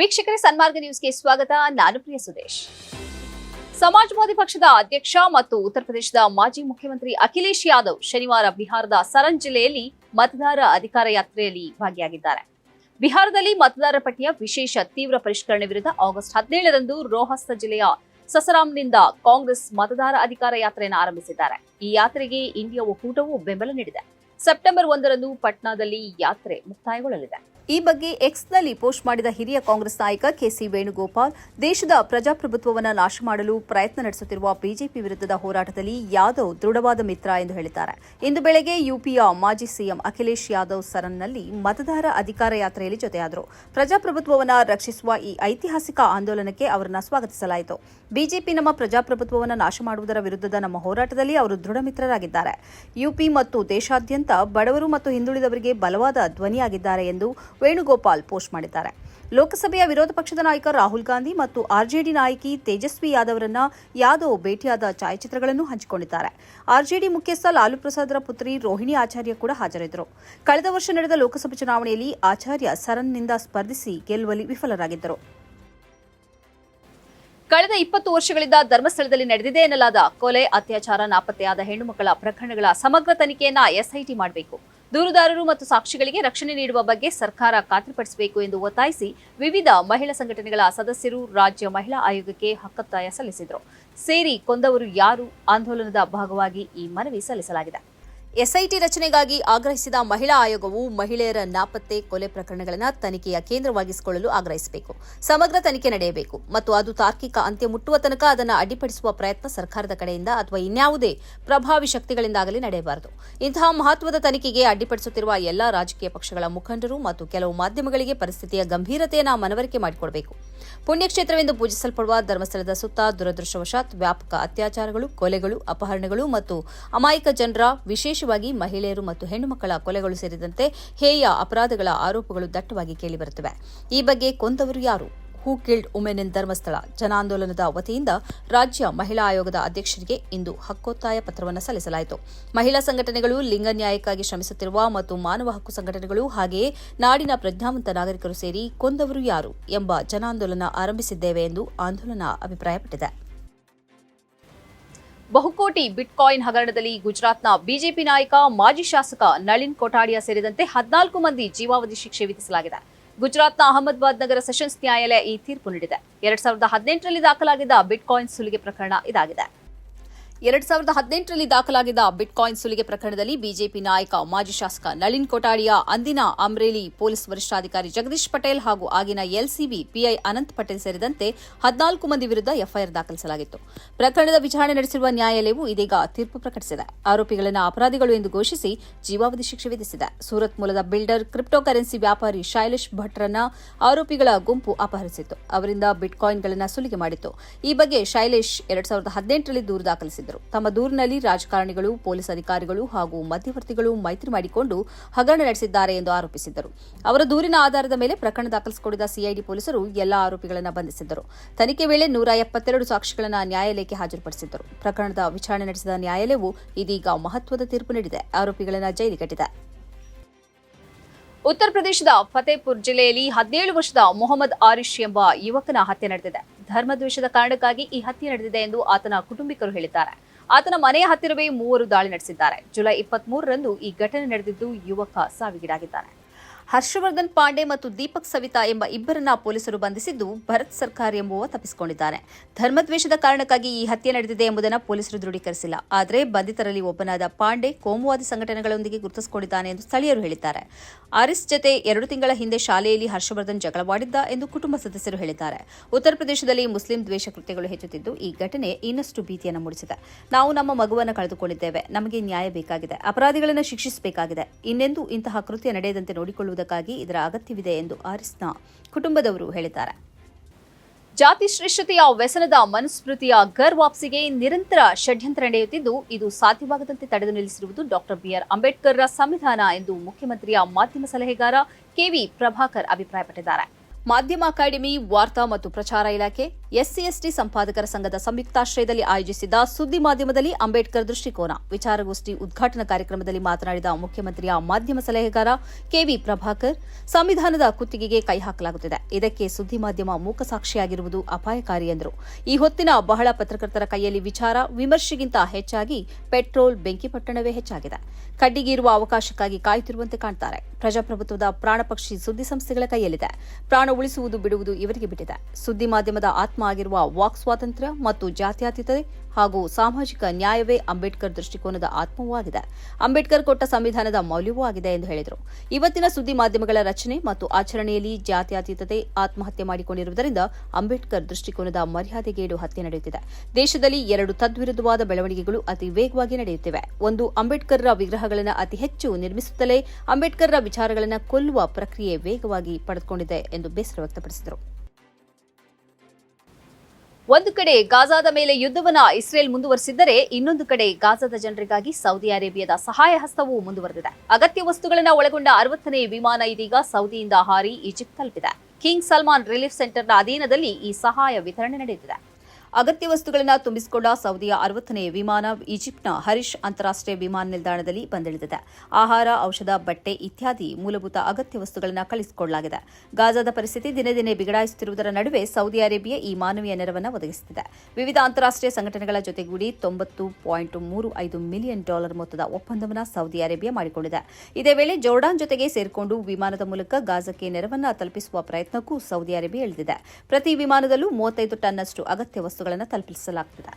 ವೀಕ್ಷಕರೇ ಸನ್ಮಾರ್ಗ ನ್ಯೂಸ್ಗೆ ಸ್ವಾಗತ. ನಾನು ಪ್ರಿಯ ಸುದೇಶ್. ಸಮಾಜವಾದಿ ಪಕ್ಷದ ಅಧ್ಯಕ್ಷ ಮತ್ತು ಉತ್ತರ ಪ್ರದೇಶದ ಮಾಜಿ ಮುಖ್ಯಮಂತ್ರಿ ಅಖಿಲೇಶ್ ಯಾದವ್ ಶನಿವಾರ ಬಿಹಾರದ ಸರನ್ ಜಿಲ್ಲೆಯಲ್ಲಿ ಮತದಾರ ಅಧಿಕಾರ ಯಾತ್ರೆಯಲ್ಲಿ ಭಾಗಿಯಾಗಿದ್ದಾರೆ. ಬಿಹಾರದಲ್ಲಿ ಮತದಾರರ ಪಟ್ಟಿಯ ವಿಶೇಷ ತೀವ್ರ ಪರಿಷ್ಕರಣೆ ವಿರುದ್ಧ ಆಗಸ್ಟ್ ಹದಿನೇಳರಂದು ರೋಹಸ್ತ ಜಿಲ್ಲೆಯ ಸಸರಾಂನಿಂದ ಕಾಂಗ್ರೆಸ್ ಮತದಾರ ಅಧಿಕಾರ ಯಾತ್ರೆಯನ್ನು ಆರಂಭಿಸಿದ್ದಾರೆ. ಈ ಯಾತ್ರೆಗೆ ಇಂಡಿಯಾ ಒಕ್ಕೂಟವು ಬೆಂಬಲ ನೀಡಿದೆ. ಸೆಪ್ಟೆಂಬರ್ ಒಂದರಂದು ಪಟ್ನಾದಲ್ಲಿ ಯಾತ್ರೆ ಮುಕ್ತಾಯಗೊಳ್ಳಲಿದೆ. ಈ ಬಗ್ಗೆ ಎಕ್ಸ್ನಲ್ಲಿ ಪೋಸ್ಟ್ ಮಾಡಿದ ಹಿರಿಯ ಕಾಂಗ್ರೆಸ್ ನಾಯಕ ಕೆಸಿ ವೇಣುಗೋಪಾಲ್, ದೇಶದ ಪ್ರಜಾಪ್ರಭುತ್ವವನ್ನು ನಾಶ ಮಾಡಲು ಪ್ರಯತ್ನ ನಡೆಸುತ್ತಿರುವ ಬಿಜೆಪಿ ವಿರುದ್ಧದ ಹೋರಾಟದಲ್ಲಿ ಯಾದವ್ ದೃಢವಾದ ಮಿತ್ರ ಎಂದು ಹೇಳಿದ್ದಾರೆ. ಇಂದು ಬೆಳಗ್ಗೆ ಯುಪಿಯ ಮಾಜಿ ಸಿಎಂ ಅಖಿಲೇಶ್ ಯಾದವ್ ಸರನ್ನಲ್ಲಿ ಮತದಾರ ಅಧಿಕಾರ ಯಾತ್ರೆಯಲ್ಲಿ ಜೊತೆಯಾದರು. ಪ್ರಜಾಪ್ರಭುತ್ವವನ್ನು ರಕ್ಷಿಸುವ ಈ ಐತಿಹಾಸಿಕ ಆಂದೋಲನಕ್ಕೆ ಅವರನ್ನು ಸ್ವಾಗತಿಸಲಾಯಿತು. ಬಿಜೆಪಿ ನಮ್ಮ ಪ್ರಜಾಪ್ರಭುತ್ವವನ್ನು ನಾಶ ಮಾಡುವುದರ ವಿರುದ್ಧದ ನಮ್ಮ ಹೋರಾಟದಲ್ಲಿ ಅವರು ದೃಢ ಮಿತ್ರರಾಗಿದ್ದಾರೆ. ಯುಪಿ ಮತ್ತು ದೇಶಾದ್ಯಂತ ಬಡವರು ಮತ್ತು ಹಿಂದುಳಿದವರಿಗೆ ಬಲವಾದ ಧ್ವನಿಯಾಗಿದ್ದಾರೆ ಎಂದು ವೇಣುಗೋಪಾಲ್ ಪೋಸ್ಟ್ ಮಾಡಿದ್ದಾರೆ. ಲೋಕಸಭೆಯ ವಿರೋಧ ಪಕ್ಷದ ನಾಯಕ ರಾಹುಲ್ ಗಾಂಧಿ ಮತ್ತು ಆರ್ಜೆಡಿ ನಾಯಕಿ ತೇಜಸ್ವಿ ಯಾದವ್ರನ್ನ ಯಾದವ್ ಭೇಟಿಯಾದ ಛಾಯಾಚಿತ್ರಗಳನ್ನು ಹಂಚಿಕೊಂಡಿದ್ದಾರೆ. ಆರ್ಜೆಡಿ ಮುಖ್ಯಸ್ಥ ಲಾಲು ಪ್ರಸಾದ್ರ ಪುತ್ರಿ ರೋಹಿಣಿ ಆಚಾರ್ಯ ಕೂಡ ಹಾಜರಿದ್ದರು. ಕಳೆದ ವರ್ಷ ನಡೆದ ಲೋಕಸಭೆ ಚುನಾವಣೆಯಲ್ಲಿ ಆಚಾರ್ಯ ಸರನ್ನಿಂದ ಸ್ಪರ್ಧಿಸಿ ಗೆಲ್ಲುವಲ್ಲಿ ವಿಫಲರಾಗಿದ್ದರು. ಕಳೆದ ಇಪ್ಪತ್ತು ವರ್ಷಗಳಿಂದ ಧರ್ಮಸ್ಥಳದಲ್ಲಿ ನಡೆದಿದೆ ಎನ್ನಲಾದ ಕೊಲೆ, ಅತ್ಯಾಚಾರ, ನಾಪತ್ತೆಯಾದ ಹೆಣ್ಣುಮಕ್ಕಳ ಪ್ರಕರಣಗಳ ಸಮಗ್ರ ತನಿಖೆಯನ್ನ ಎಸ್ಐಟಿ ಮಾಡಬೇಕು. ದೂರುದಾರರು ಮತ್ತು ಸಾಕ್ಷಿಗಳಿಗೆ ರಕ್ಷಣೆ ನೀಡುವ ಬಗ್ಗೆ ಸರ್ಕಾರ ಖಾತ್ರಿಪಡಿಸಬೇಕು ಎಂದು ಒತ್ತಾಯಿಸಿ ವಿವಿಧ ಮಹಿಳಾ ಸಂಘಟನೆಗಳ ಸದಸ್ಯರು ರಾಜ್ಯ ಮಹಿಳಾ ಆಯೋಗಕ್ಕೆ ಹಕ್ಕತ್ತಾಯ ಸಲ್ಲಿಸಿದರು. ಸೇರಿ ಕೊಂದವರು ಯಾರು? ಆಂದೋಲನದ ಭಾಗವಾಗಿ ಈ ಮನವಿ ಸಲ್ಲಿಸಲಾಗಿದೆ. ಎಸ್ಐಟಿ ರಚನೆಗಾಗಿ ಆಗ್ರಹಿಸಿದ ಮಹಿಳಾ ಆಯೋಗವು ಮಹಿಳೆಯರ ನಾಪತ್ತೆ ಕೊಲೆ ಪ್ರಕರಣಗಳನ್ನು ತನಿಖೆಯ ಕೇಂದ್ರವಾಗಿಸಿಕೊಳ್ಳಲು ಆಗ್ರಹಿಸಬೇಕು. ಸಮಗ್ರ ತನಿಖೆ ನಡೆಯಬೇಕು ಮತ್ತು ಅದು ತಾರ್ಕಿಕ ಅಂತ್ಯ ಮುಟ್ಟುವ ತನಕ ಅದನ್ನು ಅಡ್ಡಿಪಡಿಸುವ ಪ್ರಯತ್ನ ಸರ್ಕಾರದ ಕಡೆಯಿಂದ ಅಥವಾ ಇನ್ಯಾವುದೇ ಪ್ರಭಾವಿ ಶಕ್ತಿಗಳಿಂದಾಗಲಿ ನಡೆಯಬಾರದು. ಇಂತಹ ಮಹತ್ವದ ತನಿಖೆಗೆ ಅಡ್ಡಿಪಡಿಸುತ್ತಿರುವ ಎಲ್ಲಾ ರಾಜಕೀಯ ಪಕ್ಷಗಳ ಮುಖಂಡರು ಮತ್ತು ಕೆಲವು ಮಾಧ್ಯಮಗಳಿಗೆ ಪರಿಸ್ಥಿತಿಯ ಗಂಭೀರತೆಯನ್ನು ಮನವರಿಕೆ ಮಾಡಿಕೊಡಬೇಕು. ಪುಣ್ಯಕ್ಷೇತ್ರವೆಂದು ಪೂಜಿಸಲ್ಪಡುವ ಧರ್ಮಸ್ಥಳದ ಸುತ್ತ ದುರದೃಷ್ಟವಶಾತ್ ವ್ಯಾಪಕ ಅತ್ಯಾಚಾರಗಳು, ಕೊಲೆಗಳು, ಅಪಹರಣಗಳು ಮತ್ತು ಅಮಾಯಕ ಜನರ, ವಿಶೇಷವಾಗಿ ಮಹಿಳೆಯರು ಮತ್ತು ಹೆಣ್ಣುಮಕ್ಕಳ ಕೊಲೆಗಳು ಸೇರಿದಂತೆ ಹೇಯ ಅಪರಾಧಗಳ ಆರೋಪಗಳು ದಟ್ಟವಾಗಿ ಕೇಳಿಬರುತ್ತಿವೆ. ಈ ಬಗ್ಗೆ ಕೊಂದವರು ಯಾರು? Who killed women in Dharmasthala ಜನಾಂದೋಲನದ ವತಿಯಿಂದ ರಾಜ್ಯ ಮಹಿಳಾ ಆಯೋಗದ ಅಧ್ಯಕ್ಷರಿಗೆ ಇಂದು ಹಕ್ಕೊತ್ತಾಯ ಪತ್ರವನ್ನು ಸಲ್ಲಿಸಲಾಯಿತು. ಮಹಿಳಾ ಸಂಘಟನೆಗಳು ಲಿಂಗ ನ್ಯಾಯಕ್ಕಾಗಿ ಶ್ರಮಿಸುತ್ತಿರುವ ಮತ್ತು ಮಾನವ ಹಕ್ಕು ಸಂಘಟನೆಗಳು ಹಾಗೆಯೇ ನಾಡಿನ ಪ್ರಜ್ಞಾವಂತ ನಾಗರಿಕರು ಸೇರಿ ಕೊಂದವರು ಯಾರು ಎಂಬ ಜನಾಂದೋಲನ ಆರಂಭಿಸಿದ್ದೇವೆ ಎಂದು ಆಂದೋಲನ ಅಭಿಪ್ರಾಯಪಟ್ಟಿದೆ. ಬಹುಕೋಟಿ ಬಿಟ್ಕಾಯಿನ್ ಹಗರಣದಲ್ಲಿ ಗುಜರಾತ್ನ ಬಿಜೆಪಿ ನಾಯಕ, ಮಾಜಿ ಶಾಸಕ ನಳಿನ್ ಕೊಠಾಡಿಯಾ ಸೇರಿದಂತೆ ಹದಿನಾಲ್ಕು ಮಂದಿ ಜೀವಾವಧಿ ಶಿಕ್ಷೆ ವಿಧಿಸಲಾಗಿದೆ. ಗುಜರಾತ್ನ ಅಹಮದಾಬಾದ್ ನಗರ ಸೆಷನ್ಸ್ ನ್ಯಾಯಾಲಯ ಈ ತೀರ್ಪು ನೀಡಿದೆ. ಎರಡ್ ಸಾವಿರದ ಹದಿನೆಂಟರಲ್ಲಿ ದಾಖಲಾಗಿದ್ದ ಬಿಟ್ಕಾಯಿನ್ ಸುಲಿಗೆ ಪ್ರಕರಣ ಇದಾಗಿದೆ. ಎರಡ್ ಸಾವಿರದ ಹದಿನೆಂಟರಲ್ಲಿ ದಾಖಲಾಗಿದ್ದ ಬಿಟ್ಕಾಯಿನ್ ಸುಲಿಗೆ ಪ್ರಕರಣದಲ್ಲಿ ಬಿಜೆಪಿ ನಾಯಕ, ಮಾಜಿ ಶಾಸಕ ನಳಿನ್ ಕೊಠಾಡಿಯಾ ಅಂದಿನ ಅಮ್ರೇಲಿ ಪೊಲೀಸ್ ವರಿಷ್ಠಾಧಿಕಾರಿ ಜಗದೀಶ್ ಪಟೇಲ್ ಹಾಗೂ ಆಗಿನ ಎಲ್ಸಿಬಿ ಪಿಐ ಅನಂತ್ ಪಟೇಲ್ ಸೇರಿದಂತೆ ಹದಿನಾಲ್ಕು ಮಂದಿ ವಿರುದ್ಧ ಎಫ್ಐಆರ್ ದಾಖಲಿಸಲಾಗಿತ್ತು. ಪ್ರಕರಣದ ವಿಚಾರಣೆ ನಡೆಸಿರುವ ನ್ಯಾಯಾಲಯವು ಇದೀಗ ತೀರ್ಪು ಪ್ರಕಟಿಸಿದೆ. ಆರೋಪಿಗಳನ್ನು ಅಪರಾಧಿಗಳು ಎಂದು ಘೋಷಿಸಿ ಜೀವಾವಧಿ ಶಿಕ್ಷೆ ವಿಧಿಸಿದೆ. ಸೂರತ್ ಮೂಲದ ಬಿಲ್ಡರ್ ಕ್ರಿಪ್ಟೋ ಕರೆನ್ಸಿ ವ್ಯಾಪಾರಿ ಶೈಲೇಶ್ ಭಟ್ರನ್ನ ಆರೋಪಿಗಳ ಗುಂಪು ಅಪಹರಿಸಿತ್ತು. ಅವರಿಂದ ಬಿಟ್ಕಾಯಿನ್ಗಳನ್ನು ಸುಲಿಗೆ ಮಾಡಿತ್ತು. ಈ ಬಗ್ಗೆ ಶೈಲೇಶ್ ಎರಡ್ ಸಾವಿರದ ಹದಿನೆಂಟರಲ್ಲಿ ದೂರು ದಾಖಲಿಸಿದ್ದರು. ತಮ್ಮ ದೂರಿನಲ್ಲಿ ರಾಜಕಾರಣಿಗಳು, ಪೊಲೀಸ್ ಅಧಿಕಾರಿಗಳು ಹಾಗೂ ಮಧ್ಯವರ್ತಿಗಳು ಮೈತ್ರಿ ಮಾಡಿಕೊಂಡು ಹಗರಣ ನಡೆಸಿದ್ದಾರೆ ಎಂದು ಆರೋಪಿಸಿದ್ದರು. ಅವರ ದೂರಿನ ಆಧಾರದ ಮೇಲೆ ಪ್ರಕರಣ ದಾಖಲಿಸಿಕೊಂಡಿದ್ದ ಸಿಐಡಿ ಪೊಲೀಸರು ಎಲ್ಲಾ ಆರೋಪಿಗಳನ್ನು ಬಂಧಿಸಿದ್ದರು. ತನಿಖೆ ವೇಳೆ ನೂರ ಎಪ್ಪತ್ತೆರಡು ಸಾಕ್ಷಿಗಳನ್ನು ನ್ಯಾಯಾಲಯಕ್ಕೆ ಹಾಜರುಪಡಿಸಿದ್ದರು. ಪ್ರಕರಣದ ವಿಚಾರಣೆ ನಡೆಸಿದ ನ್ಯಾಯಾಲಯವು ಇದೀಗ ಮಹತ್ವದ ತೀರ್ಪು ನೀಡಿದೆ. ಆರೋಪಿಗಳನ್ನು ಜೈಲಿಗಟ್ಟಿದೆ ಉತ್ತರ ಪ್ರದೇಶದ ಫತೇಪುರ್ ಜಿಲ್ಲೆಯಲ್ಲಿ ಹದಿನೇಳು ವರ್ಷದ ಮೊಹಮ್ಮದ್ ಆರಿಶ್ ಎಂಬ ಯುವಕನ ಹತ್ಯೆ ನಡೆದಿದೆ. ಧರ್ಮದ್ವೇಷದ ಕಾರಣಕ್ಕಾಗಿ ಈ ಹತ್ಯೆ ನಡೆದಿದೆ ಎಂದು ಆತನ ಕುಟುಂಬಿಕರು ಹೇಳಿದ್ದಾರೆ. ಆತನ ಮನೆಯ ಹತ್ತಿರವೇ ಮೂವರು ದಾಳಿ ನಡೆಸಿದ್ದಾರೆ. ಜುಲೈ ಇಪ್ಪತ್ತ್ ಮೂರರಂದು ಈ ಘಟನೆ ನಡೆದಿದ್ದು ಯುವಕ ಸಾವಿಗೀಡಾಗಿದ್ದಾನೆ. ಹರ್ಷವರ್ಧನ್ ಪಾಂಡೆ ಮತ್ತು ದೀಪಕ್ ಸವಿತಾ ಎಂಬ ಇಬ್ಬರನ್ನ ಪೊಲೀಸರು ಬಂಧಿಸಿದ್ದು ಭರತ್ ಸರ್ಕಾರ್ ಎಂಬುವ ತಪ್ಪಿಸಿಕೊಂಡಿದ್ದಾನೆ. ಧರ್ಮದ್ವೇಷದ ಕಾರಣಕ್ಕಾಗಿ ಈ ಹತ್ಯೆ ನಡೆದಿದೆ ಎಂಬುದನ್ನು ಪೊಲೀಸರು ದೃಢೀಕರಿಸಿಲ್ಲ. ಆದರೆ ಬಂಧಿತರಲ್ಲಿ ಒಬ್ಬನಾದ ಪಾಂಡೆ ಕೋಮುವಾದಿ ಸಂಘಟನೆಗಳೊಂದಿಗೆ ಗುರುತಿಸಿಕೊಂಡಿದ್ದಾನೆ ಎಂದು ಸ್ಥಳೀಯರು ಹೇಳಿದ್ದಾರೆ. ಆರಿಸ್ ಜತೆ ಎರಡು ತಿಂಗಳ ಹಿಂದೆ ಶಾಲೆಯಲ್ಲಿ ಹರ್ಷವರ್ಧನ್ ಜಗಳವಾಡಿದ್ದ ಎಂದು ಕುಟುಂಬ ಸದಸ್ಯರು ಹೇಳಿದ್ದಾರೆ. ಉತ್ತರ ಪ್ರದೇಶದಲ್ಲಿ ಮುಸ್ಲಿಂ ದ್ವೇಷ ಕೃತ್ಯಗಳು ಹೆಚ್ಚುತ್ತಿದ್ದು, ಈ ಘಟನೆ ಇನ್ನಷ್ಟು ಭೀತಿಯನ್ನು ಮೂಡಿಸಿದೆ. ನಾವು ನಮ್ಮ ಮಗುವನ್ನು ಕಳೆದುಕೊಂಡಿದ್ದೇವೆ. ನಮಗೆ ನ್ಯಾಯ ಬೇಕಾಗಿದೆ. ಅಪರಾಧಿಗಳನ್ನು ಶಿಕ್ಷಿಸಬೇಕಾಗಿದೆ. ಇನ್ನೆಂದೂ ಇಂತಹ ಕೃತ್ಯ ನಡೆಯದಂತೆ ನೋಡಿಕೊಳ್ಳುವುದಕ್ಕಾಗಿ ಇದರ ಅಗತ್ಯವಿದೆ ಎಂದು ಆರಿಸ್ನ ಕುಟುಂಬದವರು ಹೇಳಿದ್ದಾರೆ. ಜಾತಿ ಶ್ರೇಷ್ಠತೆಯ ವ್ಯಸನದ ಮನುಸ್ಮೃತಿಯ ಗರ್ ವಾಪಸಿಗೆ ನಿರಂತರ ಷಡ್ಯಂತ್ರ ನಡೆಯುತ್ತಿದ್ದು, ಇದು ಸಾಧ್ಯವಾಗದಂತೆ ತಡೆದು ನಿಲ್ಲಿಸಿರುವುದು ಡಾಕ್ಟರ್ ಬಿಆರ್ ಅಂಬೇಡ್ಕರ್ರ ಸಂವಿಧಾನ ಎಂದು ಮುಖ್ಯಮಂತ್ರಿಯ ಮಾಧ್ಯಮ ಸಲಹೆಗಾರ ಕೆವಿ ಪ್ರಭಾಕರ್ ಅಭಿಪ್ರಾಯಪಟ್ಟಿದ್ದಾರೆ. ಮಾಧ್ಯಮ ಅಕಾಡೆಮಿ ವಾರ್ತಾ ಮತ್ತು ಪ್ರಚಾರ ಇಲಾಖೆ ಎಸ್ಸಿ ಎಸ್ಟಿ ಸಂಪಾದಕರ ಸಂಘದ ಸಂಯುಕ್ತಾಶ್ರಯದಲ್ಲಿ ಆಯೋಜಿಸಿದ್ದ ಸುದ್ದಿ ಮಾಧ್ಯಮದಲ್ಲಿ ಅಂಬೇಡ್ಕರ್ ದೃಷ್ಟಿಕೋನ. ವಿಚಾರಗೋಷ್ಠಿ ಉದ್ಘಾಟನಾ ಕಾರ್ಯಕ್ರಮದಲ್ಲಿ ಮಾತನಾಡಿದ ಮುಖ್ಯಮಂತ್ರಿಯ ಮಾಧ್ಯಮ ಸಲಹೆಗಾರ ಕೆವಿ ಪ್ರಭಾಕರ್, ಸಂವಿಧಾನದ ಕುತ್ತಿಗೆಗೆ ಕೈ ಹಾಕಲಾಗುತ್ತಿದೆ. ಇದಕ್ಕೆ ಸುದ್ದಿ ಮಾಧ್ಯಮ ಮೂಕಸಾಕ್ಷಿಯಾಗಿರುವುದು ಅಪಾಯಕಾರಿ ಎಂದರು. ಈ ಹೊತ್ತಿನ ಬಹಳ ಪತ್ರಕರ್ತರ ಕೈಯಲ್ಲಿ ವಿಚಾರ, ವಿಮರ್ಶೆಗಿಂತ ಹೆಚ್ಚಾಗಿ ಪೆಟ್ರೋಲ್ ಬೆಂಕಿಪಟ್ಟಣವೇ ಹೆಚ್ಚಾಗಿದೆ. ಕಡ್ಡಿಗೀರುವ ಅವಕಾಶಕ್ಕಾಗಿ ಕಾಯುತ್ತಿರುವಂತೆ ಕಾಣ್ತಾರೆ. ಪ್ರಜಾಪ್ರಭುತ್ವದ ಪ್ರಾಣಪಕ್ಷಿ ಸುದ್ದಿ ಸಂಸ್ಥೆಗಳ ಕೈಯಲ್ಲಿದೆ. ಪ್ರಾಣ ಉಳಿಸುವುದು ಬಿಡುವುದು ಇವರಿಗೆ ಬಿಟ್ಟಿದೆ. ಸುದ್ದಿ ಮಾಧ್ಯಮದ ಆತ್ಮ ಆಗಿರುವ ವಾಕ್ ಸ್ವಾತಂತ್ರ್ಯ ಮತ್ತು ಜಾತ್ಯಾತೀತತೆ ಹಾಗೂ ಸಾಮಾಜಿಕ ನ್ಯಾಯವೇ ಅಂಬೇಡ್ಕರ್ ದೃಷ್ಟಿಕೋನದ ಆತ್ಮವೂ ಆಗಿದೆ ಅಂಬೇಡ್ಕರ್ ಕೊಟ್ಟ ಸಂವಿಧಾನದ ಮೌಲ್ಯವೂ ಆಗಿದೆ ಎಂದು ಹೇಳಿದರು. ಇವತ್ತಿನ ಸುದ್ದಿ ಮಾಧ್ಯಮಗಳ ರಚನೆ ಮತ್ತು ಆಚರಣೆಯಲ್ಲಿ ಜಾತ್ಯಾತೀತತೆ ಆತ್ಮಹತ್ಯೆ ಮಾಡಿಕೊಂಡಿರುವುದರಿಂದ ಅಂಬೇಡ್ಕರ್ ದೃಷ್ಟಿಕೋನದ ಮರ್ಯಾದೆಗೇಡು ಹತ್ಯೆ ನಡೆಯುತ್ತಿದೆ. ದೇಶದಲ್ಲಿ ಎರಡು ತದ್ವಿರುದ್ಧವಾದ ಬೆಳವಣಿಗೆಗಳು ಅತಿ ವೇಗವಾಗಿ ನಡೆಯುತ್ತಿವೆ. ಒಂದು, ಅಂಬೇಡ್ಕರ್ರ ವಿಗ್ರಹಗಳನ್ನು ಅತಿ ಹೆಚ್ಚು ನಿರ್ಮಿಸುತ್ತಲೇ ಅಂಬೇಡ್ಕರ್ರ ವಿಚಾರಗಳನ್ನು ಕೊಲ್ಲುವ ಪ್ರಕ್ರಿಯೆ ವೇಗವಾಗಿ ಪಡೆದುಕೊಂಡಿದೆ ಎಂದು ಬೇಸರ ವ್ಯಕ್ತಪಡಿಸಿದರು. ಒಂದು ಕಡೆ ಗಾಜಾದ ಮೇಲೆ ಯುದ್ಧವನ್ನ ಇಸ್ರೇಲ್ ಮುಂದುವರಿಸಿದ್ದರೆ ಇನ್ನೊಂದು ಕಡೆ ಗಾಜಾದ ಜನರಿಗಾಗಿ ಸೌದಿ ಅರೇಬಿಯಾದ ಸಹಾಯ ಹಸ್ತವೂ ಮುಂದುವರೆದಿದೆ. ಅಗತ್ಯ ವಸ್ತುಗಳನ್ನು ಒಳಗೊಂಡ ಅರವತ್ತನೇ ವಿಮಾನ ಇದೀಗ ಸೌದಿಯಿಂದ ಹಾರಿ ಈಜಿಪ್ಟ್ ತಲುಪಿದೆ. ಕಿಂಗ್ ಸಲ್ಮಾನ್ ರಿಲೀಫ್ ಸೆಂಟರ್ನ ಅಧೀನದಲ್ಲಿ ಈ ಸಹಾಯ ವಿತರಣೆ ನಡೆಯುತ್ತಿದೆ ಅಗತ್ಯ ವಸ್ತುಗಳನ್ನು ತುಂಬಿಸಿಕೊಂಡ ಸೌದಿಯ ಅರವತ್ತನೇ ವಿಮಾನ ಈಜಿಪ್ಟ್ನ ಹರಿಶ್ ಅಂತಾರಾಷ್ಟೀಯ ವಿಮಾನ ನಿಲ್ದಾಣದಲ್ಲಿ ಬಂದಿಳಿದಿದೆ. ಆಹಾರ, ಔಷಧ, ಬಟ್ಟೆ ಇತ್ಯಾದಿ ಮೂಲಭೂತ ಅಗತ್ಯ ವಸ್ತುಗಳನ್ನು ಕಳಿಸಿಕೊಳ್ಳಲಾಗಿದೆ. ಗಾಜಾದ ಪರಿಸ್ಥಿತಿ ದಿನೇ ದಿನೇ ಬಿಗಡಾಯಿಸುತ್ತಿರುವುದರ ನಡುವೆ ಸೌದಿ ಅರೇಬಿಯಾ ಈ ಮಾನವೀಯ ನೆರವನ್ನು ಒದಗಿಸುತ್ತಿದೆ. ವಿವಿಧ ಅಂತಾರಾಷ್ಟೀಯ ಸಂಘಟನೆಗಳ ಜೊತೆಗೂಡಿ ತೊಂಬತ್ತು ಪಾಯಿಂಟ್ ಮೂರು ಐದು ಮಿಲಿಯನ್ ಡಾಲರ್ ಮೊತ್ತದ ಒಪ್ಪಂದವನ್ನು ಸೌದಿ ಅರೇಬಿಯಾ ಮಾಡಿಕೊಂಡಿದೆ. ಇದೇ ವೇಳೆ ಜೋರ್ಡಾನ್ ಜೊತೆಗೆ ಸೇರಿಕೊಂಡು ವಿಮಾನದ ಮೂಲಕ ಗಾಜಾಕ್ಕೆ ನೆರವನ್ನು ತಲುಪಿಸುವ ಪ್ರಯತ್ನಕ್ಕೂ ಸೌದಿ ಅರೇಬಿಯಾ ಇಳಿದಿದೆ. ಪ್ರತಿ ವಿಮಾನದಲ್ಲೂ ಮೂವತ್ತೈದು ಟನ್ನಷ್ಟು ಅಗತ್ಯ ವಸ್ತುಗಳನ್ನು ತಲುಪಿಸಲಾಗುತ್ತಿದೆ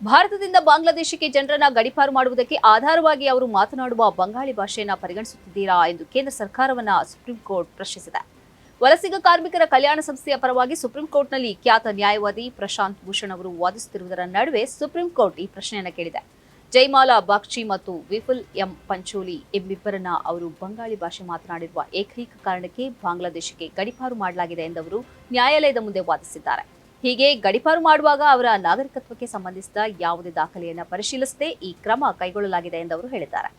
ಭಾರತದಿಂದ ಬಾಂಗ್ಲಾದೇಶಕ್ಕೆ ಜನರನ್ನ ಗಡಿಪಾರು ಮಾಡುವುದಕ್ಕೆ ಆಧಾರವಾಗಿ ಅವರು ಮಾತನಾಡುವ ಬಂಗಾಳಿ ಭಾಷೆಯನ್ನು ಪರಿಗಣಿಸುತ್ತಿದ್ದೀರಾ ಎಂದು ಕೇಂದ್ರ ಸರ್ಕಾರವನ್ನ ಸುಪ್ರೀಂ ಕೋರ್ಟ್ ಪ್ರಶ್ನಿಸಿದೆ. ವಲಸಿಗ ಕಾರ್ಮಿಕರ ಕಲ್ಯಾಣ ಸಂಸ್ಥೆಯ ಪರವಾಗಿ ಸುಪ್ರೀಂ ಕೋರ್ಟ್ನಲ್ಲಿ ಖ್ಯಾತ ನ್ಯಾಯವಾದಿ ಪ್ರಶಾಂತ್ ಭೂಷಣ್ ಅವರು ವಾದಿಸುತ್ತಿರುವುದರ ನಡುವೆ ಸುಪ್ರೀಂ ಕೋರ್ಟ್ ಈ ಪ್ರಶ್ನೆಯನ್ನು ಕೇಳಿದೆ. ಜೈಮಾಲಾ ಬಾಕ್ಷಿ ಮತ್ತು ವಿಪುಲ್ ಎಂ ಪಂಚೋಲಿ ಎಂಬಿಬ್ಬರನ್ನ ಅವರು ಬಂಗಾಳಿ ಭಾಷೆ ಮಾತನಾಡಿರುವ ಏಕೈಕ ಕಾರಣಕ್ಕೆ ಬಾಂಗ್ಲಾದೇಶಕ್ಕೆ ಗಡಿಪಾರು ಮಾಡಲಾಗಿದೆ ಎಂದವರು ನ್ಯಾಯಾಲಯದ ಮುಂದೆ ವಾದಿಸಿದ್ದಾರೆ. ಹೀಗೆ ಗಡಿಪಾರು ಮಾಡುವಾಗ ಅವರ ನಾಗರಿಕತ್ವಕ್ಕೆ ಸಂಬಂಧಿಸಿದ ಯಾವುದೇ ದಾಖಲೆಯನ್ನು ಪರಿಶೀಲಿಸದೆ ಈ ಕ್ರಮ ಕೈಗೊಳ್ಳಲಾಗಿದೆ ಎಂದು ಅವರು ಹೇಳಿದ್ದಾರೆ.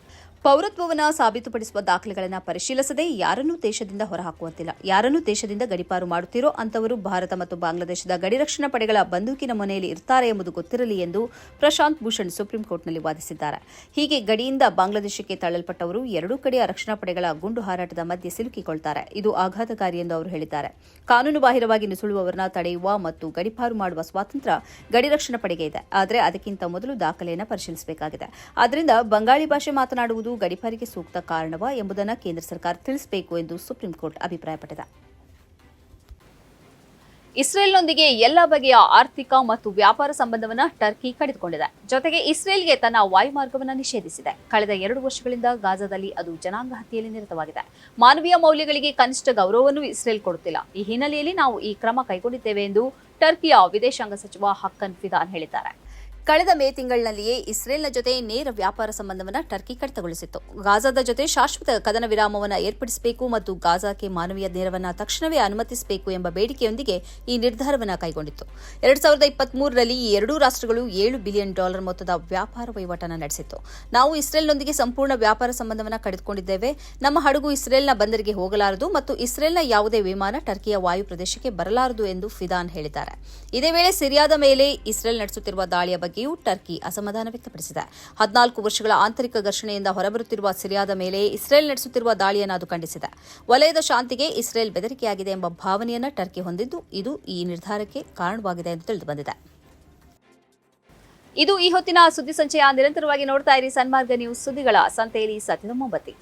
ಪೌರತ್ವವನ್ನು ಸಾಬೀತುಪಡಿಸುವ ದಾಖಲೆಗಳನ್ನು ಪರಿಶೀಲಿಸದೆ ಯಾರನ್ನೂ ದೇಶದಿಂದ ಹೊರಹಾಕುವಂತಿಲ್ಲ. ಯಾರನ್ನೂ ದೇಶದಿಂದ ಗಡಿಪಾರು ಮಾಡುತ್ತಿರೋ ಅಂತವರು ಭಾರತ ಮತ್ತು ಬಾಂಗ್ಲಾದೇಶದ ಗಡಿ ರಕ್ಷಣಾ ಪಡೆಗಳ ಬಂದೂಕಿನ ಮನೆಯಲ್ಲಿ ಇರ್ತಾರೆ ಎಂಬುದು ಗೊತ್ತಿರಲಿ ಎಂದು ಪ್ರಶಾಂತ್ ಭೂಷಣ್ ಸುಪ್ರೀಂ ಕೋರ್ಟ್ನಲ್ಲಿ ವಾದಿಸಿದ್ದಾರೆ. ಹೀಗೆ ಗಡಿಯಿಂದ ಬಾಂಗ್ಲಾದೇಶಕ್ಕೆ ತಳ್ಳಲ್ಪಟ್ಟವರು ಎರಡೂ ಕಡೆಯ ರಕ್ಷಣಾ ಪಡೆಗಳ ಗುಂಡು ಹಾರಾಟದ ಮಧ್ಯೆ ಸಿಲುಕಿಕೊಳ್ತಾರೆ. ಇದು ಆಘಾತಕಾರಿ ಎಂದು ಅವರು ಹೇಳಿದ್ದಾರೆ. ಕಾನೂನು ಬಾಹಿರವಾಗಿ ನುಸುಳುವವರನ್ನ ತಡೆಯುವ ಮತ್ತು ಗಡಿಪಾರು ಮಾಡುವ ಸ್ವಾತಂತ್ರ್ಯ ಗಡಿ ರಕ್ಷಣಾ ಪಡೆಗೆ ಇದೆ. ಆದರೆ ಅದಕ್ಕಿಂತ ಮೊದಲು ದಾಖಲೆಯನ್ನು ಪರಿಶೀಲಿಸಬೇಕಾಗಿದೆ. ಆದ್ದರಿಂದ ಬಂಗಾಳಿ ಭಾಷೆ ಮಾತನಾಡುವುದು ಗಡಿಪಾರಿಗೆ ಸೂಕ್ತ ಕಾರಣವ ಎಂಬುದನ್ನು ಕೇಂದ್ರ ಸರ್ಕಾರ ತಿಳಿಸಬೇಕು ಎಂದು ಸುಪ್ರೀಂ ಕೋರ್ಟ್ ಅಭಿಪ್ರಾಯಪಟ್ಟಿದೆ. ಇಸ್ರೇಲ್ನೊಂದಿಗೆ ಎಲ್ಲ ಬಗೆಯ ಆರ್ಥಿಕ ಮತ್ತು ವ್ಯಾಪಾರ ಸಂಬಂಧವನ್ನು ಟರ್ಕಿ ಕಡಿದುಕೊಂಡಿದೆ. ಜೊತೆಗೆ ಇಸ್ರೇಲ್ಗೆ ತನ್ನ ವಾಯುಮಾರ್ಗವನ್ನು ನಿಷೇಧಿಸಿದೆ. ಕಳೆದ ಎರಡು ವರ್ಷಗಳಿಂದ ಗಾಜಾದಲ್ಲಿ ಅದು ಜನಾಂಗ ಹತ್ಯೆಯಲ್ಲಿ ನಿರತವಾಗಿದೆ. ಮಾನವೀಯ ಮೌಲ್ಯಗಳಿಗೆ ಕನಿಷ್ಠ ಗೌರವವನ್ನು ಇಸ್ರೇಲ್ ಕೊಡುತ್ತಿಲ್ಲ. ಈ ಹಿನ್ನೆಲೆಯಲ್ಲಿ ನಾವು ಈ ಕ್ರಮ ಕೈಗೊಂಡಿದ್ದೇವೆ ಎಂದು ಟರ್ಕಿಯ ವಿದೇಶಾಂಗ ಸಚಿವ ಹಕ್ಕನ್ ಫಿದಾನ್ ಹೇಳಿದ್ದಾರೆ. ಕಳೆದ ಮೇ ತಿಂಗಳಿನಲ್ಲಿಯೇ ಇಸ್ರೇಲ್ನ ಜೊತೆ ನೇರ ವ್ಯಾಪಾರ ಸಂಬಂಧವನ್ನು ಟರ್ಕಿ ಕಡಿತಗೊಳಿಸಿತ್ತು. ಗಾಜಾದ ಜೊತೆ ಶಾಶ್ವತ ಕದನ ವಿರಾಮವನ್ನು ಏರ್ಪಡಿಸಬೇಕು ಮತ್ತು ಗಾಜಾಕ್ಕೆ ಮಾನವೀಯ ನೆರವನ್ನು ತಕ್ಷಣವೇ ಅನುಮತಿಸಬೇಕು ಎಂಬ ಬೇಡಿಕೆಯೊಂದಿಗೆ ಈ ನಿರ್ಧಾರವನ್ನು ಕೈಗೊಂಡಿತ್ತು. ಎರಡ್ ಸಾವಿರದ ಇಪ್ಪತ್ಮೂರರಲ್ಲಿ ಈ ಎರಡೂ ರಾಷ್ಟ್ರಗಳು ಏಳು ಬಿಲಿಯನ್ ಡಾಲರ್ ಮೊತ್ತದ ವ್ಯಾಪಾರ ವಹಿವಾಟನ್ನು ನಡೆಸಿತ್ತು. ನಾವು ಇಸ್ರೇಲ್ನೊಂದಿಗೆ ಸಂಪೂರ್ಣ ವ್ಯಾಪಾರ ಸಂಬಂಧವನ್ನು ಕಡಿದುಕೊಂಡಿದ್ದೇವೆ ನಮ್ಮ ಹಡಗು ಇಸ್ರೇಲ್ನ ಬಂದರಿಗೆ ಹೋಗಲಾರದು ಮತ್ತು ಇಸ್ರೇಲ್ನ ಯಾವುದೇ ವಿಮಾನ ಟರ್ಕಿಯ ವಾಯು ಪ್ರದೇಶಕ್ಕೆ ಬರಲಾರದು ಎಂದು ಫಿದಾನ್ ಹೇಳಿದ್ದಾರೆ. ಇದೇ ವೇಳೆ ಸಿರಿಯಾದ ಮೇಲೆ ಇಸ್ರೇಲ್ ನಡೆಸುತ್ತಿರುವ ದಾಳಿಯ ಬಗ್ಗೆಯೂ ಟರ್ಕಿ ಅಸಮಾಧಾನ ವ್ಯಕ್ತಪಡಿಸಿದೆ. ಹದಿನಾಲ್ಕು ವರ್ಷಗಳ ಆಂತರಿಕ ಘರ್ಷಣೆಯಿಂದ ಹೊರಬರುತ್ತಿರುವ ಸಿರಿಯಾದ ಮೇಲೆ ಇಸ್ರೇಲ್ ನಡೆಸುತ್ತಿರುವ ದಾಳಿಯನ್ನು ಅದು ಖಂಡಿಸಿದೆ. ವಲಯದ ಶಾಂತಿಗೆ ಇಸ್ರೇಲ್ ಬೆದರಿಕೆಯಾಗಿದೆ ಎಂಬ ಭಾವನೆಯನ್ನು ಟರ್ಕಿ ಹೊಂದಿದ್ದು ಇದು ಈ ನಿರ್ಧಾರಕ್ಕೆ ಕಾರಣವಾಗಿದೆ ಎಂದು ತಿಳಿದುಬಂದಿದೆ. ಇದು ಈ ಹೊತ್ತಿನ ಸುದ್ದಿ ಸಂಚಯ. ನಿರಂತರವಾಗಿ ನೋಡ್ತಾ ಇರಿ ಸನ್ಮಾರ್ಗ ನ್ಯೂಸ್ ಸುದ್ದಿಗಳ ಸಂತೆಯಲ್ಲಿ ಸತ್ಯದ ಮೊಂಬತ್ತಿ.